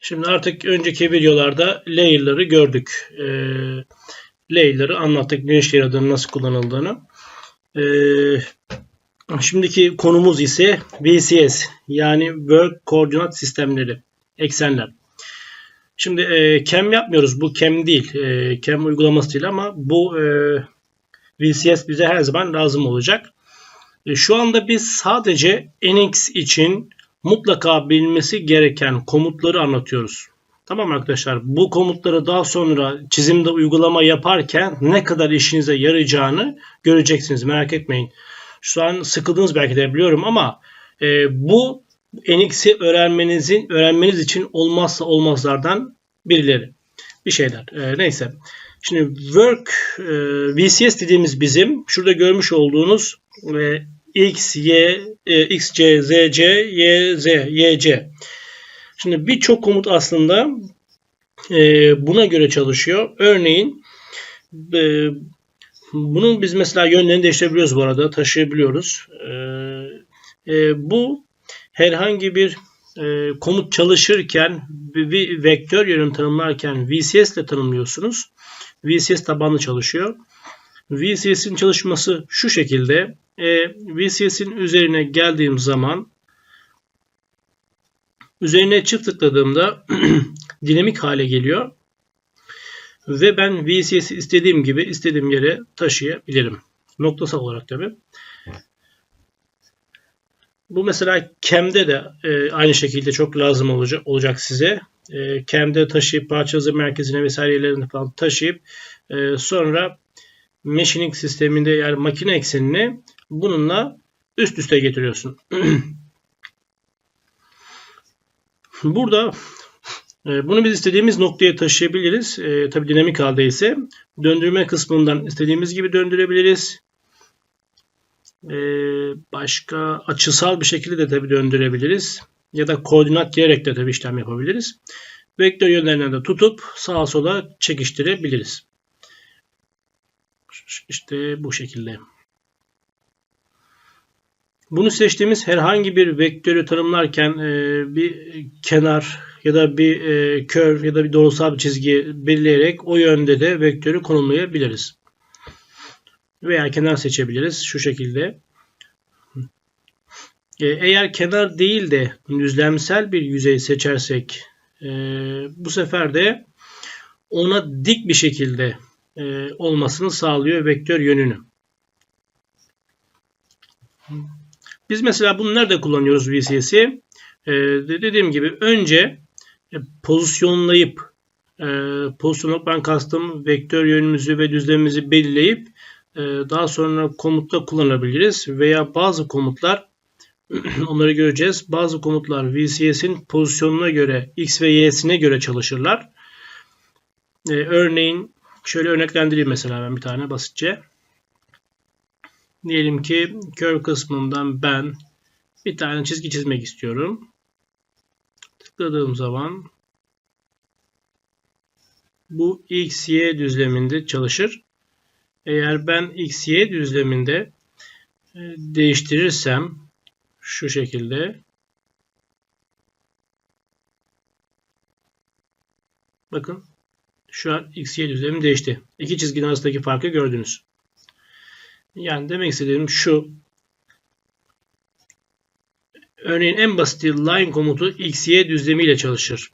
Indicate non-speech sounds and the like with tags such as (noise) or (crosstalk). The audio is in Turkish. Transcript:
Şimdi artık önceki videolarda layer'ları gördük. E, layer'ları anlattık. Ne işe yaradığını, nasıl kullanıldığını. E, şimdiki konumuz ise VCS yani Work Koordinat Sistemleri, eksenler. Şimdi e, CAM yapmıyoruz. Bu CAM değil. E, CAM uygulaması değil ama bu e, VCS bize her zaman lazım olacak. E, şu anda biz sadece NX için mutlaka bilmesi gereken komutları anlatıyoruz. Tamam arkadaşlar bu komutları daha sonra çizimde uygulama yaparken ne kadar işinize yarayacağını göreceksiniz merak etmeyin. Şu an sıkıldınız belki de biliyorum ama e, bu NX'i öğrenmenizin öğrenmeniz için olmazsa olmazlardan birileri. Bir şeyler. E, neyse. Şimdi work e, VCS dediğimiz bizim şurada görmüş olduğunuz e, X, Y, e, X, C, Z, C, Y, Z, Y, C. Şimdi birçok komut aslında e, buna göre çalışıyor. Örneğin e, bunun biz mesela yönlerini değiştirebiliyoruz bu arada. Taşıyabiliyoruz. E, e, bu herhangi bir e, komut çalışırken bir, vektör yönünü tanımlarken VCS ile tanımlıyorsunuz. VCS tabanlı çalışıyor. VCS'in çalışması şu şekilde. E, VCS'in üzerine geldiğim zaman üzerine çift tıkladığımda (clears throat) dinamik hale geliyor. Ve ben VCS'i istediğim gibi istediğim yere taşıyabilirim. Noktasal olarak tabi. Bu mesela CAM'de de e, aynı şekilde çok lazım olacak, olacak size. E, CAM'de taşıyıp parça hızı merkezine vesaire yerlerine falan taşıyıp e, sonra machining sisteminde yani makine eksenini bununla üst üste getiriyorsun. (clears throat) Burada e, bunu biz istediğimiz noktaya taşıyabiliriz. E, tabi dinamik halde ise döndürme kısmından istediğimiz gibi döndürebiliriz. E, başka açısal bir şekilde de tabi döndürebiliriz. Ya da koordinat diyerek de tabi işlem yapabiliriz. Vektör yönlerine de tutup sağa sola çekiştirebiliriz. İşte bu şekilde. Bunu seçtiğimiz herhangi bir vektörü tanımlarken e, bir kenar ya da bir e, kör ya da bir doğrusal bir çizgi belirleyerek o yönde de vektörü konumlayabiliriz. Veya kenar seçebiliriz şu şekilde. E, eğer kenar değil de düzlemsel bir yüzey seçersek bu sefer de ona dik bir şekilde e, olmasını sağlıyor vektör yönünü. Biz mesela bunu nerede kullanıyoruz VCS'i? E, dediğim gibi önce e, pozisyonlayıp e, pozisyonluktan kastım vektör yönümüzü ve düzlemimizi belirleyip e, daha sonra komutta kullanabiliriz veya bazı komutlar (clears throat) onları göreceğiz. Bazı komutlar VCS'in pozisyonuna göre X ve Y'sine göre çalışırlar. E, örneğin şöyle örneklendireyim mesela ben bir tane basitçe. Diyelim ki curve kısmından ben bir tane çizgi çizmek istiyorum. Tıkladığım zaman bu x, y düzleminde çalışır. Eğer ben x, y düzleminde e, değiştirirsem şu şekilde bakın şu an x, y düzlemi değişti. İki çizginin arasındaki farkı gördünüz. Yani demek istediğim şu. Örneğin en basit line komutu x, y düzlemiyle çalışır.